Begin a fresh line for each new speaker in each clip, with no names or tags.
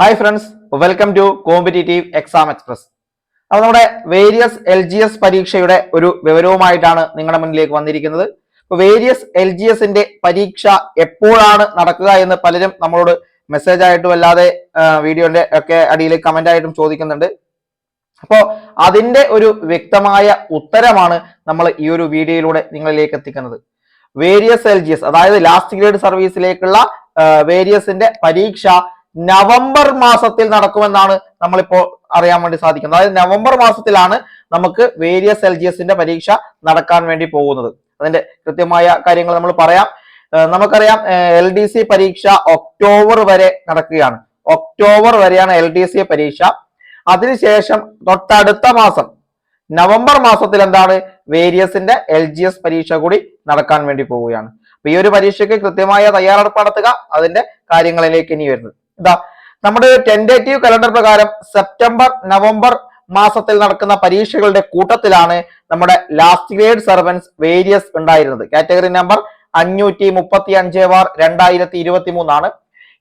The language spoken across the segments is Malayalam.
Hi friends welcome to competitive exam express അപ്പോൾ നമ്മുടെ വേരിയസ് എൽ ജി എസ് പരീക്ഷയുടെ ഒരു വിവരവുമായിട്ടാണ് നിങ്ങളുടെ മുന്നിലേക്ക് വന്നിരിക്കുന്നത്. ഇപ്പോൾ വേരിയസ് എൽ ജി എസിന്റെ പരീക്ഷ എപ്പോഴാണ് നടക്കുക എന്ന് പലരും നമ്മളോട് മെസ്സേജ് ആയിട്ടും അല്ലാതെ വീഡിയോന്റെ ഒക്കെ അടിയിൽ കമന്റ് ആയിട്ടും ചോദിക്കുന്നുണ്ട്. അപ്പോൾ അതിന്റെ ഒരു വ്യക്തമായ ഉത്തരമാണ് നമ്മൾ ഈ ഒരു വീഡിയോയിലൂടെ നിങ്ങളിലേക്ക് എത്തിക്കുന്നത്. വേരിയസ് എൽ ജി എസ് അതായത് ലാസ്റ്റ് ഗ്രേഡ് സർവീസിലേക്കുള്ള വേരിയസിന്റെ പരീക്ഷ നവംബർ മാസത്തിൽ നടക്കുമെന്നാണ് നമ്മളിപ്പോൾ അറിയാൻ വേണ്ടി സാധിക്കുന്നത്. അതായത് നവംബർ മാസത്തിലാണ് നമുക്ക് വേരിയസ് എൽ ജി എസിന്റെ പരീക്ഷ നടക്കാൻ വേണ്ടി പോകുന്നത്. അതിന്റെ കൃത്യമായ കാര്യങ്ങൾ നമ്മൾ പറയാം. നമുക്കറിയാം എൽ ഡി സി പരീക്ഷ ഒക്ടോബർ വരെ നടക്കുകയാണ്. ഒക്ടോബർ വരെയാണ് എൽ ഡി സി പരീക്ഷ. അതിനുശേഷം തൊട്ടടുത്ത മാസം നവംബർ മാസത്തിൽ എന്താണ് വേരിയസിന്റെ എൽ ജി എസ് പരീക്ഷ കൂടി നടക്കാൻ വേണ്ടി പോവുകയാണ്. അപ്പൊ ഈ ഒരു പരീക്ഷയ്ക്ക് കൃത്യമായ തയ്യാറെടുപ്പ് നടത്തുക അതിന്റെ കാര്യങ്ങളിലേക്ക് ഇനി വരുന്നത്. ഇതാ നമ്മുടെ ടെൻഡേറ്റീവ് കലണ്ടർ പ്രകാരം സെപ്റ്റംബർ നവംബർ മാസത്തിൽ നടക്കുന്ന പരീക്ഷകളുടെ കൂട്ടത്തിലാണ് നമ്മുടെ ലാസ്റ്റ് ഗ്രേഡ് സർവൻസ് വേരിയസ് ഉണ്ടായിരുന്നത്. കാറ്റഗറി നമ്പർ അഞ്ഞൂറ്റി മുപ്പത്തി അഞ്ച് ബാർ രണ്ടായിരത്തി ഇരുപത്തി മൂന്നാണ്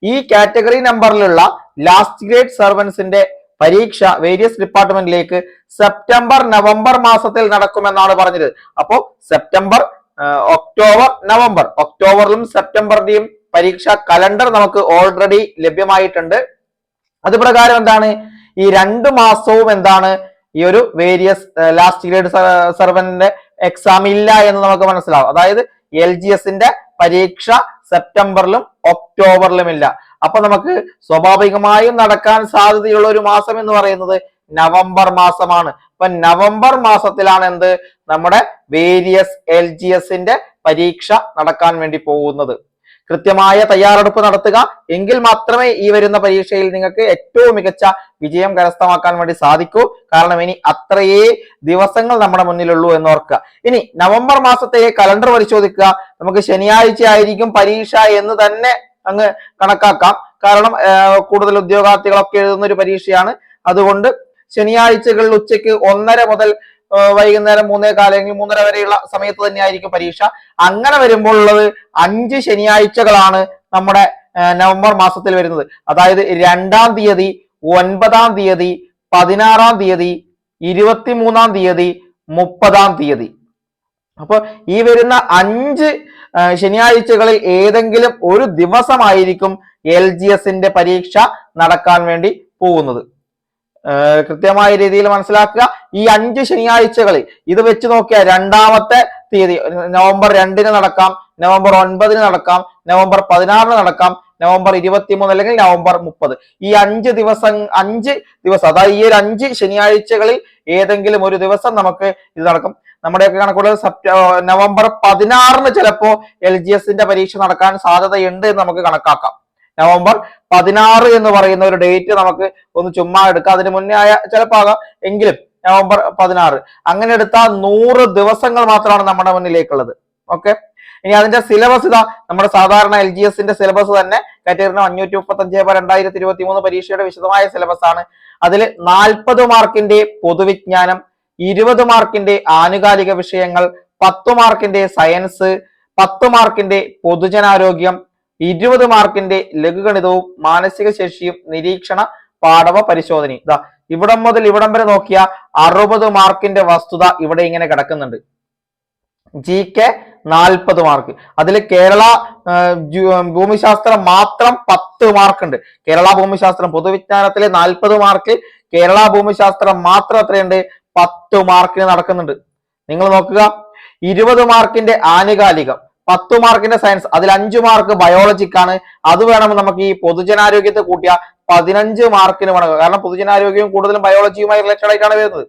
ഈ കാറ്റഗറി നമ്പറിലുള്ള ലാസ്റ്റ് ഗ്രേഡ് സർവൻസിന്റെ പരീക്ഷ വേരിയസ് ഡിപ്പാർട്ട്മെന്റിലേക്ക് സെപ്റ്റംബർ നവംബർ മാസത്തിൽ നടക്കുമെന്നാണ് പറഞ്ഞത്. അപ്പോ സെപ്റ്റംബർ ഒക്ടോബർ നവംബർ. ഒക്ടോബറിലും സെപ്റ്റംബറിന്റെയും പരീക്ഷ കലണ്ടർ നമുക്ക് ഓൾറെഡി ലഭ്യമായിട്ടുണ്ട്. അത് പ്രകാരം എന്താണ്? ഈ രണ്ട് മാസവും എന്താണ്? ഈ ഒരു വേരിയസ് ലാസ്റ്റ് ഗ്രേഡ് സർവന്റിന്റെ എക്സാം ഇല്ല എന്ന് നമുക്ക് മനസ്സിലാവും. അതായത് എൽ ജി എസിന്റെ പരീക്ഷ സെപ്റ്റംബറിലും ഒക്ടോബറിലും ഇല്ല. അപ്പൊ നമുക്ക് സ്വാഭാവികമായും നടക്കാൻ സാധ്യതയുള്ള ഒരു മാസം എന്ന് പറയുന്നത് നവംബർ മാസമാണ്. അപ്പൊ നവംബർ മാസത്തിലാണ് എന്ത്? നമ്മുടെ വേരിയസ് എൽ ജി എസിന്റെ പരീക്ഷ നടക്കാൻ വേണ്ടി പോകുന്നത്. കൃത്യമായ തയ്യാറെടുപ്പ് നടത്തുക. എങ്കിൽ മാത്രമേ ഈ വരുന്ന പരീക്ഷയിൽ നിങ്ങൾക്ക് ഏറ്റവും മികച്ച വിജയം കരസ്ഥമാക്കാൻ വേണ്ടി സാധിക്കൂ. കാരണം ഇനി അത്രയേ ദിവസങ്ങൾ നമ്മുടെ മുന്നിലുള്ളൂ എന്ന് ഓർക്കുക ഇനി നവംബർ മാസത്തെ കലണ്ടർ പരിശോധിക്കുക. നമുക്ക് ശനിയാഴ്ച ആയിരിക്കും പരീക്ഷ എന്ന് തന്നെ അങ്ങ് കണക്കാക്കാം. കാരണം കൂടുതൽ ഉദ്യോഗാർത്ഥികളൊക്കെ എഴുതുന്ന ഒരു പരീക്ഷയാണ്. അതുകൊണ്ട് ശനിയാഴ്ചകളിൽ ഉച്ചയ്ക്ക് ഒന്നര മുതൽ വൈകുന്നേരം മൂന്നേ കാലങ്ങളിൽ മൂന്നര വരെയുള്ള സമയത്ത് തന്നെയായിരിക്കും പരീക്ഷ. അങ്ങനെ വരുമ്പോൾ ഉള്ളത് അഞ്ച് ശനിയാഴ്ചകളാണ് നമ്മുടെ നവംബർ മാസത്തിൽ വരുന്നത്. അതായത് രണ്ടാം തീയതി ഒൻപതാം തീയതി പതിനാറാം തീയതി ഇരുപത്തിമൂന്നാം തീയതി മുപ്പതാം തീയതി. അപ്പൊ ഈ വരുന്ന അഞ്ച് ശനിയാഴ്ചകളിൽ ഏതെങ്കിലും ഒരു ദിവസമായിരിക്കും എൽ ജി എസിന്റെ പരീക്ഷ നടക്കാൻ വേണ്ടി പോകുന്നത്. കൃത്യമായ രീതിയിൽ മനസ്സിലാക്കുക. ഈ അഞ്ച് ശനിയാഴ്ചകളിൽ ഇത് വെച്ച് നോക്കിയാൽ രണ്ടാമത്തെ തീയതി നവംബർ രണ്ടിന് നടക്കാം നവംബർ ഒൻപതിന് നടക്കാം നവംബർ പതിനാറിന് നടക്കാം നവംബർ ഇരുപത്തിമൂന്ന് അല്ലെങ്കിൽ നവംബർ മുപ്പത്. ഈ അഞ്ച് ദിവസം അഞ്ച് ദിവസം അതായത് ഈ ഒരു അഞ്ച് ശനിയാഴ്ചകളിൽ ഏതെങ്കിലും ഒരു ദിവസം നമുക്ക് ഇത് നടക്കും. നമ്മുടെയൊക്കെ കണക്കുകൾ സെപ്റ്റ നവംബർ പതിനാറിന് ചിലപ്പോ എൽ ജി എസിന്റെ പരീക്ഷ നടക്കാൻ സാധ്യതയുണ്ട് എന്ന് നമുക്ക് കണക്കാക്കാം. നവംബർ പതിനാറ് എന്ന് പറയുന്ന ഒരു ഡേറ്റ് നമുക്ക് ഒന്ന് ചുമ്മാ എടുക്കാം. അതിന് മുന്നേ ആയ ചിലപ്പോൾ ആകാം എങ്കിലും നവംബർ പതിനാറ്. അങ്ങനെ എടുത്താൽ നൂറ് ദിവസങ്ങൾ മാത്രമാണ് നമ്മുടെ മുന്നിലേക്കുള്ളത്. ഓക്കെ ഇനി അതിന്റെ സിലബസ് ഇതാ. നമ്മുടെ സാധാരണ എൽ ജി എസിന്റെ സിലബസ് തന്നെ കാറ്റഗറിന് അഞ്ഞൂറ്റി മുപ്പത്തി അഞ്ച് രണ്ടായിരത്തി ഇരുപത്തി മൂന്ന് പരീക്ഷയുടെ വിശദമായ സിലബസ് ആണ്. അതിൽ നാൽപ്പത് മാർക്കിന്റെ പൊതുവിജ്ഞാനം ഇരുപത് മാർക്കിന്റെ ആനുകാലിക വിഷയങ്ങൾ പത്ത് മാർക്കിന്റെ സയൻസ് പത്ത് മാർക്കിന്റെ പൊതുജനാരോഗ്യം ഇരുപത് മാർക്കിന്റെ ലഘുഗണിതവും മാനസിക ശേഷിയും നിരീക്ഷണ പാഠവ പരിശോധനയും. ഇതാ ഇവിടം മുതൽ ഇവിടം വരെ നോക്കിയ അറുപത് മാർക്കിന്റെ വസ്തുത ഇവിടെ ഇങ്ങനെ കിടക്കുന്നുണ്ട്. ജി കെ നാൽപ്പത് മാർക്ക്. അതിൽ കേരള ഭൂമിശാസ്ത്രം മാത്രം പത്ത് മാർക്ക് ഉണ്ട് കേരള ഭൂമിശാസ്ത്രം പൊതുവിജ്ഞാനത്തിലെ നാൽപ്പത് മാർക്ക് കേരള ഭൂമിശാസ്ത്രം മാത്രം എത്രയുണ്ട്? പത്ത് മാർക്കിന് നടക്കുന്നുണ്ട്. നിങ്ങൾ നോക്കുക ഇരുപത് മാർക്കിന്റെ ആനുകാലികം. പത്ത് മാർക്കിന്റെ സയൻസ് അതിൽ അഞ്ചു മാർക്ക് ബയോളജിക്കാണ് അത് വേണമെന്ന് നമുക്ക് ഈ പൊതുജനാരോഗ്യത്തെ കൂട്ടിയ പതിനഞ്ച് മാർക്കിന് വേണം. കാരണം പൊതുജനാരോഗ്യവും കൂടുതലും ബയോളജിയുമായി റിലേറ്റഡ് ആയിട്ടാണ് വരുന്നത്.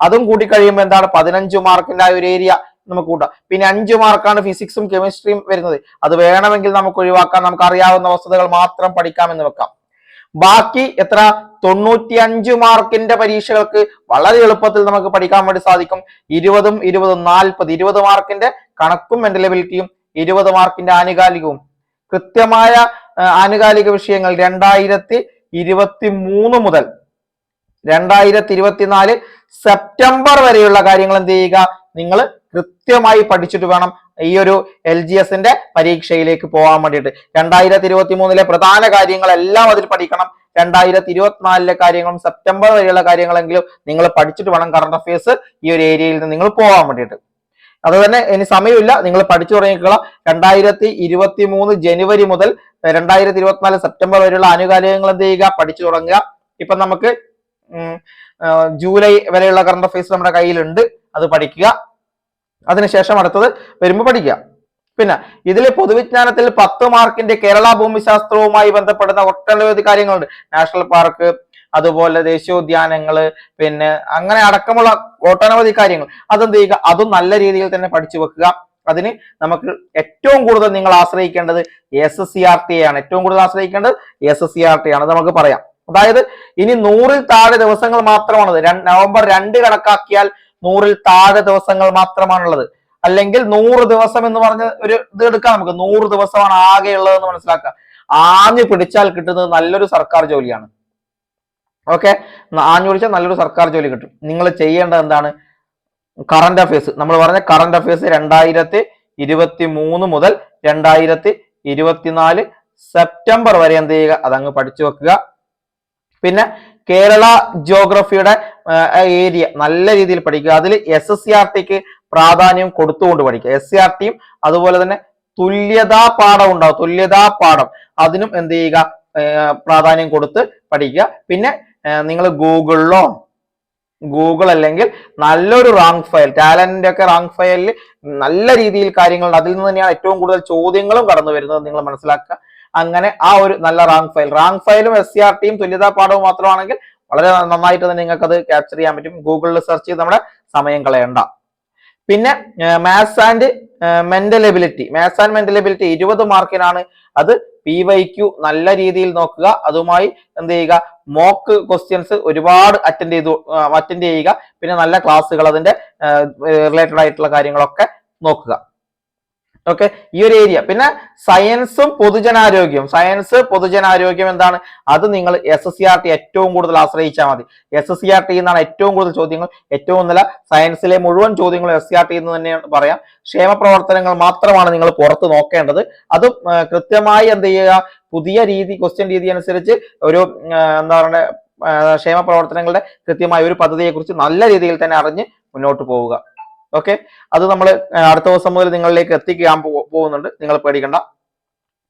അതും കൂട്ടി കഴിയുമ്പോൾ എന്താണ്? പതിനഞ്ച് മാർക്കിന്റെ ആ ഒരു ഏരിയ നമുക്ക് കൂട്ടാം. പിന്നെ അഞ്ച് മാർക്കാണ് ഫിസിക്സും കെമിസ്ട്രിയും വരുന്നത്. അത് വേണമെങ്കിൽ നമുക്ക് ഒഴിവാക്കാം. നമുക്ക് അറിയാവുന്ന വസ്തുതകൾ മാത്രം പഠിക്കാമെന്ന് വെക്കാം. ബാക്കി എത്ര? തൊണ്ണൂറ്റി തൊണ്ണൂറ്റിയഞ്ച് മാർക്കിന്റെ പരീക്ഷകൾക്ക് വളരെ എളുപ്പത്തിൽ നമുക്ക് പഠിക്കാൻ വേണ്ടി സാധിക്കും. ഇരുപതും ഇരുപതും നാൽപ്പത്. ഇരുപത് മാർക്കിന്റെ കണക്കും മെന്റൽ എബിലിറ്റിയും ഇരുപത് മാർക്കിന്റെ ആനുകാലികവും കൃത്യമായ ആനുകാലിക വിഷയങ്ങൾ രണ്ടായിരത്തി ഇരുപത്തി മൂന്ന് മുതൽ രണ്ടായിരത്തി ഇരുപത്തിനാല് സെപ്റ്റംബർ വരെയുള്ള കാര്യങ്ങൾ എന്ത് ചെയ്യുക? നിങ്ങൾ കൃത്യമായി പഠിച്ചിട്ട് വേണം ഈ ഒരു എൽ ജി എസിന്റെ പരീക്ഷയിലേക്ക് പോകാൻ വേണ്ടിയിട്ട്. രണ്ടായിരത്തി ഇരുപത്തി മൂന്നിലെ പ്രധാന കാര്യങ്ങളെല്ലാം അതിൽ പഠിക്കണം. രണ്ടായിരത്തി ഇരുപത്തിനാലിലെ കാര്യങ്ങളും സെപ്റ്റംബർ വരെയുള്ള കാര്യങ്ങളെങ്കിലും നിങ്ങൾ പഠിച്ചിട്ട് വേണം കറണ്ട് അഫയേഴ്സ് ഈ ഒരു ഏരിയയിൽ നിന്ന് നിങ്ങൾ പോകാൻ വേണ്ടിയിട്ട്. അത് തന്നെ ഇനി സമയമില്ല. നിങ്ങൾ പഠിച്ചു തുടങ്ങിക്കോളാം. രണ്ടായിരത്തി ഇരുപത്തി മൂന്ന് ജനുവരി മുതൽ രണ്ടായിരത്തി ഇരുപത്തിനാല് സെപ്റ്റംബർ വരെയുള്ള ആനുകാലികങ്ങൾ എന്ത് ചെയ്യുക? പഠിച്ചു തുടങ്ങുക. ഇപ്പൊ നമുക്ക് ജൂലൈ വരെയുള്ള കറണ്ട് അഫയേഴ്സ് നമ്മുടെ കയ്യിലുണ്ട്. അത് പഠിക്കുക. അതിനുശേഷം അടുത്തത് വരുമ്പോൾ പഠിക്കുക. പിന്നെ ഇതിൽ പൊതുവിജ്ഞാനത്തിൽ പത്ത് മാർക്കിന്റെ കേരള ഭൂമിശാസ്ത്രവുമായി ബന്ധപ്പെടുന്ന ഒട്ടനവധി കാര്യങ്ങളുണ്ട്. നാഷണൽ പാർക്ക് അതുപോലെ ദേശീയോദ്യാനങ്ങൾ പിന്നെ അങ്ങനെ അടക്കമുള്ള ഒട്ടനവധി കാര്യങ്ങൾ. അതെന്ത് ചെയ്യുക? അതും നല്ല രീതിയിൽ തന്നെ പഠിച്ചു വെക്കുക. അതിന് നമുക്ക് ഏറ്റവും കൂടുതൽ നിങ്ങൾ ആശ്രയിക്കേണ്ടത് S S C R T ആണ്. ഏറ്റവും കൂടുതൽ ആശ്രയിക്കേണ്ടത് S S C R T ആണ്. നമുക്ക് പറയാം. അതായത് ഇനി നൂറിൽ താഴെ ദിവസങ്ങൾ മാത്രമാണത് നവംബർ രണ്ട് കണക്കാക്കിയാൽ നൂറിൽ താഴെ ദിവസങ്ങൾ മാത്രമാണുള്ളത്. അല്ലെങ്കിൽ നൂറ് ദിവസം എന്ന് പറഞ്ഞ ഒരു ഇത് എടുക്കാം നമുക്ക്. നൂറ് ദിവസമാണ് ആകെ ഉള്ളതെന്ന് മനസ്സിലാക്കുക. ആഞ്ഞു പിടിച്ചാൽ കിട്ടുന്നത് നല്ലൊരു സർക്കാർ ജോലിയാണ്. ഓക്കെ ആഞ്ഞു വിളിച്ചാൽ നല്ലൊരു സർക്കാർ ജോലി കിട്ടും. നിങ്ങൾ ചെയ്യേണ്ടത് എന്താണ്? കറണ്ട് അഫയേഴ്സ് നമ്മൾ പറഞ്ഞ കറണ്ട് അഫയേഴ്സ് രണ്ടായിരത്തി ഇരുപത്തി മൂന്ന് മുതൽ രണ്ടായിരത്തി ഇരുപത്തിനാല് സെപ്റ്റംബർ വരെ എന്ത് ചെയ്യുക? അതങ്ങ് പഠിച്ചു വെക്കുക. പിന്നെ കേരള ജിയോഗ്രഫിയുടെ ഏരിയ നല്ല രീതിയിൽ പഠിക്കുക. അതിൽ എസ് എസ് സി ആർ ടിക്ക് പ്രാധാന്യം കൊടുത്തുകൊണ്ട് പഠിക്കുക. എസ് സി ആർ ടിയും അതുപോലെ തന്നെ തുല്യതാ പാഠം ഉണ്ടാവും. തുല്യതാ പാഠം. അതിനും എന്ത് ചെയ്യുക? പ്രാധാന്യം കൊടുത്ത് പഠിക്കുക. പിന്നെ നിങ്ങൾ ഗൂഗിളിലോ ഗൂഗിൾ അല്ലെങ്കിൽ നല്ലൊരു റാങ്ക് ഫയൽ ടാലന്റിന്റെ ഒക്കെ റാങ്ക് ഫയലിൽ നല്ല രീതിയിൽ കാര്യങ്ങൾ അതിൽ നിന്ന് തന്നെയാണ് ഏറ്റവും കൂടുതൽ ചോദ്യങ്ങളും കടന്നു വരുന്നത് നിങ്ങൾ മനസ്സിലാക്കുക. അങ്ങനെ ആ ഒരു നല്ല റാങ്ക് ഫയൽ. റാങ്ക് ഫയലും എസ് സി ആർ ടിയും തുല്യതാ പാഠവും മാത്രമാണെങ്കിൽ വളരെ നന്നായിട്ട് തന്നെ നിങ്ങൾക്ക് അത് ക്യാപ്ചർ ചെയ്യാൻ പറ്റും. ഗൂഗിളിൽ സെർച്ച് ചെയ്ത് നമ്മുടെ സമയം കളയണ്ട. പിന്നെ maths and mental ability maths and mental ability ഇരുപത് മാർക്കിനാണ്. അത് പി വൈ ക്യു നല്ല രീതിയിൽ നോക്കുക. അതുമായി എന്ത് ചെയ്യുക? മോക്ക് ക്വസ്റ്റ്യൻസ് ഒരുപാട് അറ്റൻഡ് ചെയ്തു അറ്റൻഡ് ചെയ്യുക. പിന്നെ നല്ല ക്ലാസ്സുകൾ അതിന്റെ റിലേറ്റഡ് ആയിട്ടുള്ള കാര്യങ്ങളൊക്കെ നോക്കുക. ഓക്കെ ഈ ഒരു ഏരിയ പിന്നെ സയൻസും പൊതുജനാരോഗ്യവും. സയൻസ് പൊതുജനാരോഗ്യം എന്താണ്? അത് നിങ്ങൾ S S C R T ഏറ്റവും കൂടുതൽ ആശ്രയിച്ചാൽ മതി. S S C R T എന്നാണ് ഏറ്റവും കൂടുതൽ ചോദ്യങ്ങൾ. ഏറ്റവും നല്ല സയൻസിലെ മുഴുവൻ ചോദ്യങ്ങളും എസ് സി ആർ ടി എന്ന് തന്നെയാണ് പറയാം. ക്ഷേമ പ്രവർത്തനങ്ങൾ മാത്രമാണ് നിങ്ങൾ പുറത്ത് നോക്കേണ്ടത്. അതും കൃത്യമായി എന്ത് ചെയ്യുക? പുതിയ രീതി ക്വസ്റ്റ്യൻ രീതി അനുസരിച്ച് ഒരു എന്താ പറയുക ക്ഷേമ പ്രവർത്തനങ്ങളുടെ കൃത്യമായ ഒരു പദ്ധതിയെക്കുറിച്ച് നല്ല രീതിയിൽ തന്നെ അറിഞ്ഞ് മുന്നോട്ട് പോവുക. ഓക്കെ അത് നമ്മൾ അടുത്ത ദിവസം മുതൽ നിങ്ങളിലേക്ക് എത്തിക്കാൻ പോകുന്നുണ്ട്. നിങ്ങൾ പേടിക്കണ്ട.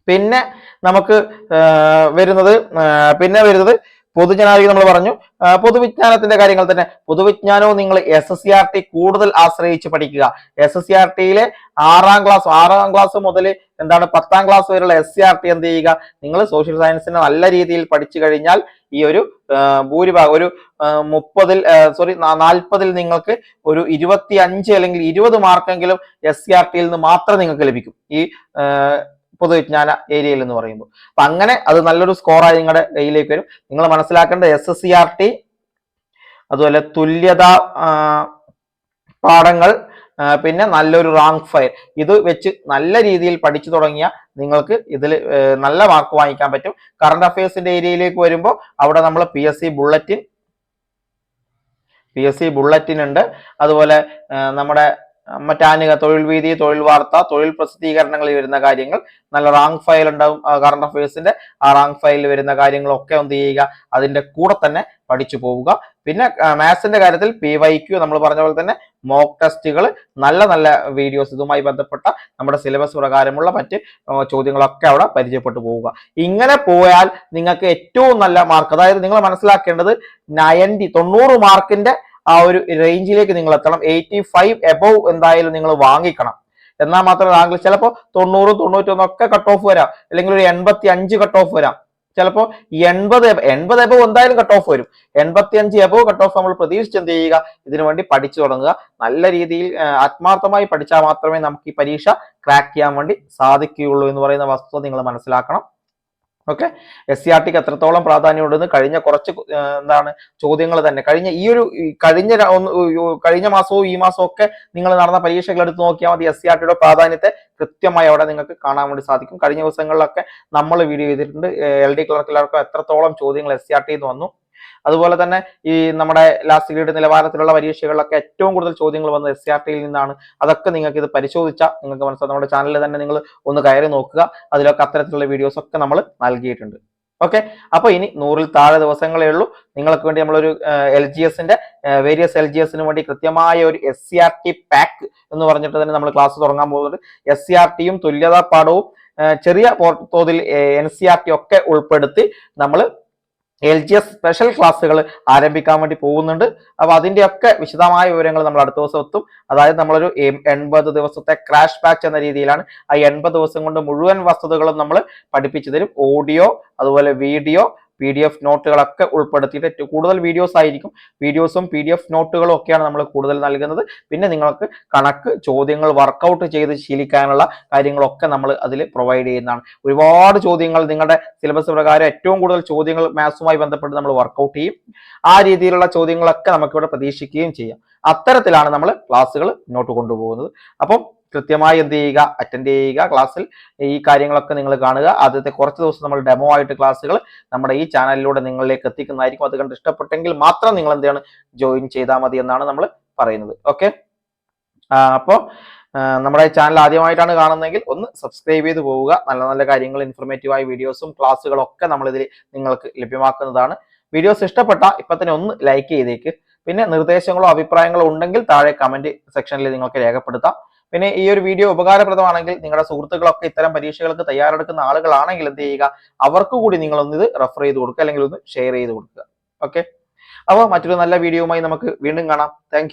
പിന്നെ നമുക്ക് വരുന്നത് പിന്നെ വരുന്നത് പൊതുജനാരോഗ്യം നമ്മൾ പറഞ്ഞു. പൊതുവിജ്ഞാനത്തിന്റെ കാര്യങ്ങൾ തന്നെ. പൊതുവിജ്ഞാനവും നിങ്ങൾ S S C R T കൂടുതൽ ആശ്രയിച്ച് പഠിക്കുക. എസ് എസ് സി ആർ ടിയിലെ ആറാം ക്ലാസ് ആറാം ക്ലാസ് മുതൽ എന്താണ് പത്താം ക്ലാസ് വരെയുള്ള എസ് സി ആർ ടി എന്ത് ചെയ്യുക? നിങ്ങൾ സോഷ്യൽ സയൻസിനെ നല്ല രീതിയിൽ പഠിച്ചു കഴിഞ്ഞാൽ ഈ ഒരു ഭൂരിഭാഗം ഒരു മുപ്പതിൽ സോറി നാൽപ്പതിൽ നിങ്ങൾക്ക് ഒരു ഇരുപത്തി അഞ്ച് അല്ലെങ്കിൽ ഇരുപത് മാർക്കെങ്കിലും എസ് സി ആർ ടിയിൽ നിന്ന് മാത്രം നിങ്ങൾക്ക് ലഭിക്കും. ഈ പൊതുവിജ്ഞാന ഏരിയയിൽ എന്ന് പറയുമ്പോൾ. അപ്പൊ അങ്ങനെ അത് നല്ലൊരു സ്കോറായി നിങ്ങളുടെ കയ്യിലേക്ക് വരും. നിങ്ങൾ മനസ്സിലാക്കേണ്ട S S C R T അതുപോലെ തുല്യത പാഠങ്ങൾ പിന്നെ നല്ലൊരു റാങ്ക് ഫയർ ഇത് വെച്ച് നല്ല രീതിയിൽ പഠിച്ചു തുടങ്ങിയ നിങ്ങൾക്ക് ഇതിൽ നല്ല മാർക്ക് വാങ്ങിക്കാൻ പറ്റും. കറണ്ട് അഫയേഴ്സിന്റെ ഏരിയയിലേക്ക് വരുമ്പോൾ അവിടെ നമ്മൾ P S C bulletin P S C bulletin ഉണ്ട്. അതുപോലെ നമ്മുടെ മറ്റാനുക തൊഴിൽ വീതി തൊഴിൽ വാർത്ത തൊഴിൽ പ്രസിദ്ധീകരണങ്ങളിൽ വരുന്ന കാര്യങ്ങൾ നല്ല റാങ്ക് ഫയൽ ഉണ്ടാവും കറണ്ട് അഫയേഴ്സിന്റെ ആ റാങ്ക് ഫയലിൽ വരുന്ന കാര്യങ്ങളൊക്കെ എന്ത് ചെയ്യുക അതിന്റെ കൂടെ തന്നെ പഠിച്ചു പോവുക. പിന്നെ മാത്സിന്റെ കാര്യത്തിൽ പി വൈ ക്യു നമ്മൾ പറഞ്ഞ പോലെ തന്നെ മോക്ക് ടെസ്റ്റുകൾ നല്ല നല്ല വീഡിയോസ് ഇതുമായി ബന്ധപ്പെട്ട നമ്മുടെ സിലബസ് പ്രകാരമുള്ള മറ്റ് ചോദ്യങ്ങളൊക്കെ അവിടെ പരിചയപ്പെട്ടു പോവുക. ഇങ്ങനെ പോയാൽ നിങ്ങൾക്ക് ഏറ്റവും നല്ല മാർക്ക് അതായത് നിങ്ങൾ മനസ്സിലാക്കേണ്ടത് നയന്റി തൊണ്ണൂറ് മാർക്കിന്റെ ആ ഒരു റേഞ്ചിലേക്ക് നിങ്ങൾ എത്തണം എയ്റ്റി ഫൈവ് എബവ് എന്തായാലും നിങ്ങൾ വാങ്ങിക്കണം. എന്നാൽ മാത്രമേ റാങ്കിൽ ചിലപ്പോൾ തൊണ്ണൂറ് തൊണ്ണൂറ്റൊന്നൊക്കെ കട്ട് ഓഫ് വരാം. അല്ലെങ്കിൽ ഒരു എൺപത്തി അഞ്ച് കട്ട് ഓഫ് വരാം. ചിലപ്പോൾ എൺപത് എൺപത് എബവ് എന്തായാലും കട്ട് ഓഫ് വരും. എൺപത്തി അഞ്ച് എബവ് കട്ട് ഓഫ് നമ്മൾ പ്രതീക്ഷിച്ച് എന്ത് ചെയ്യുക? ഇതിനു വേണ്ടി പഠിച്ചു തുടങ്ങുക. നല്ല രീതിയിൽ ആത്മാർത്ഥമായി പഠിച്ചാൽ മാത്രമേ നമുക്ക് ഈ പരീക്ഷ ക്രാക്ക് ചെയ്യാൻ വേണ്ടി സാധിക്കുകയുള്ളൂ എന്ന് പറയുന്ന വസ്തുത നിങ്ങൾ മനസ്സിലാക്കണം. ഓക്കെ? എസ് സി ആർ ടിക്ക് എത്രത്തോളം പ്രാധാന്യമുണ്ടെന്ന് കഴിഞ്ഞ കുറച്ച് എന്താണ് ചോദ്യങ്ങൾ തന്നെ. കഴിഞ്ഞ ഈ ഒരു കഴിഞ്ഞ കഴിഞ്ഞ മാസവും ഈ മാസവും ഒക്കെ നിങ്ങൾ നടന്ന പരീക്ഷകൾ എടുത്ത് നോക്കിയാൽ മതി എസ് സി ആർ ടിയുടെ പ്രാധാന്യത്തെ കൃത്യമായി അവിടെ നിങ്ങൾക്ക് കാണാൻ വേണ്ടി സാധിക്കും. കഴിഞ്ഞ ദിവസങ്ങളിലൊക്കെ നമ്മൾ വീഡിയോ ചെയ്തിട്ടുണ്ട്. എൽ ഡി ക്ലർക്കിലൊക്കെ എത്രത്തോളം ചോദ്യങ്ങൾ എസ് സി ആർ ടിന്ന് വന്നു. അതുപോലെ തന്നെ ഈ നമ്മുടെ ലാസ്റ്റ് ഗ്രേഡ് നിലവാരത്തിലുള്ള പരീക്ഷകളിലൊക്കെ ഏറ്റവും കൂടുതൽ ചോദ്യങ്ങൾ വന്നത് എസ് ആർ ടിയിൽ നിന്നാണ്. അതൊക്കെ നിങ്ങൾക്ക് ഇത് പരിശോധിച്ചാൽ നിങ്ങൾക്ക് മനസ്സിലാവും നമ്മുടെ ചാനലിൽ തന്നെ നിങ്ങൾ ഒന്ന് കയറി നോക്കുക. അതിലൊക്കെ അത്തരത്തിലുള്ള വീഡിയോസ് ഒക്കെ നമ്മൾ നൽകിയിട്ടുണ്ട്. ഓക്കെ അപ്പൊ ഇനി നൂറിൽ താഴെ ദിവസങ്ങളേ ഉള്ളൂ. നിങ്ങൾക്ക് വേണ്ടി നമ്മളൊരു എൽ ജി എസിന്റെ വേരിയസ് എൽ ജി എസിന് വേണ്ടി കൃത്യമായ ഒരു S C R T pack എന്ന് പറഞ്ഞിട്ട് തന്നെ നമ്മൾ ക്ലാസ് തുടങ്ങാൻ പോകുന്നുണ്ട്. എസ് സി ആർ ടിയും തുല്യതാ പാഠവും ചെറിയ തോതിൽ എൻ സി ആർ ടി ഒക്കെ ഉൾപ്പെടുത്തി നമ്മൾ എൽ ജി എസ് സ്പെഷ്യൽ ക്ലാസ്സുകൾ ആരംഭിക്കാൻ വേണ്ടി പോകുന്നുണ്ട്. അപ്പൊ അതിന്റെയൊക്കെ വിശദമായ വിവരങ്ങൾ നമ്മൾ അടുത്ത ദിവസം എത്തും. അതായത് നമ്മളൊരു എൺപത് ദിവസത്തെ ക്രാഷ് ബാച്ച് എന്ന രീതിയിലാണ് ആ എൺപത് ദിവസം കൊണ്ട് മുഴുവൻ വസ്തുതകളും നമ്മൾ പഠിപ്പിച്ചു തരും. ഓഡിയോ അതുപോലെ വീഡിയോ പി ഡി എഫ് നോട്ടുകളൊക്കെ ഉൾപ്പെടുത്തിയിട്ട് കൂടുതൽ വീഡിയോസ് ആയിരിക്കും. വീഡിയോസും പി ഡി എഫ് നോട്ടുകളും ഒക്കെയാണ് നമ്മൾ കൂടുതൽ നൽകുന്നത്. പിന്നെ നിങ്ങൾക്ക് കണക്ക് ചോദ്യങ്ങൾ വർക്കൗട്ട് ചെയ്ത് ശീലിക്കാനുള്ള കാര്യങ്ങളൊക്കെ നമ്മൾ അതിൽ പ്രൊവൈഡ് ചെയ്യുന്നതാണ്. ഒരുപാട് ചോദ്യങ്ങൾ നിങ്ങളുടെ സിലബസ് പ്രകാരം ഏറ്റവും കൂടുതൽ ചോദ്യങ്ങൾ മാത്സുമായി ബന്ധപ്പെട്ട് നമ്മൾ വർക്കൗട്ട് ചെയ്യും. ആ രീതിയിലുള്ള ചോദ്യങ്ങളൊക്കെ നമുക്കിവിടെ പ്രതീക്ഷിക്കുകയും ചെയ്യാം. അത്തരത്തിലാണ് നമ്മൾ ക്ലാസ്സുകൾ മുന്നോട്ട് കൊണ്ടുപോകുന്നത്. അപ്പം കൃത്യമായി എന്ത് ചെയ്യുക? അറ്റൻഡ് ചെയ്യുക. ക്ലാസ്സിൽ ഈ കാര്യങ്ങളൊക്കെ നിങ്ങൾ കാണുക. ആദ്യത്തെ കുറച്ച് ദിവസം നമ്മൾ ഡെമോ ആയിട്ട് ക്ലാസ്സുകൾ നമ്മുടെ ഈ ചാനലിലൂടെ നിങ്ങളിലേക്ക് എത്തിക്കുന്നതായിരിക്കും. അത് കണ്ട് ഇഷ്ടപ്പെട്ടെങ്കിൽ മാത്രം നിങ്ങൾ എന്താണ് ജോയിൻ ചെയ്താൽ മതി എന്നാണ് നമ്മൾ പറയുന്നത്. ഓക്കെ അപ്പോൾ നമ്മുടെ ചാനൽ ആദ്യമായിട്ടാണ് കാണുന്നതെങ്കിൽ ഒന്ന് സബ്സ്ക്രൈബ് ചെയ്ത് പോവുക. നല്ല നല്ല കാര്യങ്ങൾ ഇൻഫർമേറ്റീവ് ആയ വീഡിയോസും ക്ലാസ്സുകളൊക്കെ നമ്മൾ ഇതിൽ നിങ്ങൾക്ക് ലഭ്യമാക്കുന്നതാണ്. വീഡിയോസ് ഇഷ്ടപ്പെട്ട ഇപ്പൊ തന്നെ ഒന്ന് ലൈക്ക് ചെയ്തേക്ക്. പിന്നെ നിർദ്ദേശങ്ങളോ അഭിപ്രായങ്ങളോ ഉണ്ടെങ്കിൽ താഴെ കമന്റ് സെക്ഷനിൽ നിങ്ങൾക്ക് രേഖപ്പെടുത്താം. പിന്നെ ഈ ഒരു വീഡിയോ ഉപകാരപ്രദമാണെങ്കിൽ നിങ്ങളുടെ സുഹൃത്തുക്കളൊക്കെ ഇത്തരം പരീക്ഷകൾക്ക് തയ്യാറെടുക്കുന്ന ആളുകളാണെങ്കിൽ എന്ത് ചെയ്യുക? അവർക്ക് കൂടി നിങ്ങളൊന്ന് ഇത് റെഫർ ചെയ്ത് കൊടുക്കുക അല്ലെങ്കിൽ ഒന്ന് ഷെയർ ചെയ്ത് കൊടുക്കുക. ഓക്കെ അപ്പോൾ മറ്റൊരു നല്ല വീഡിയോയുമായി നമുക്ക് വീണ്ടും കാണാം. താങ്ക്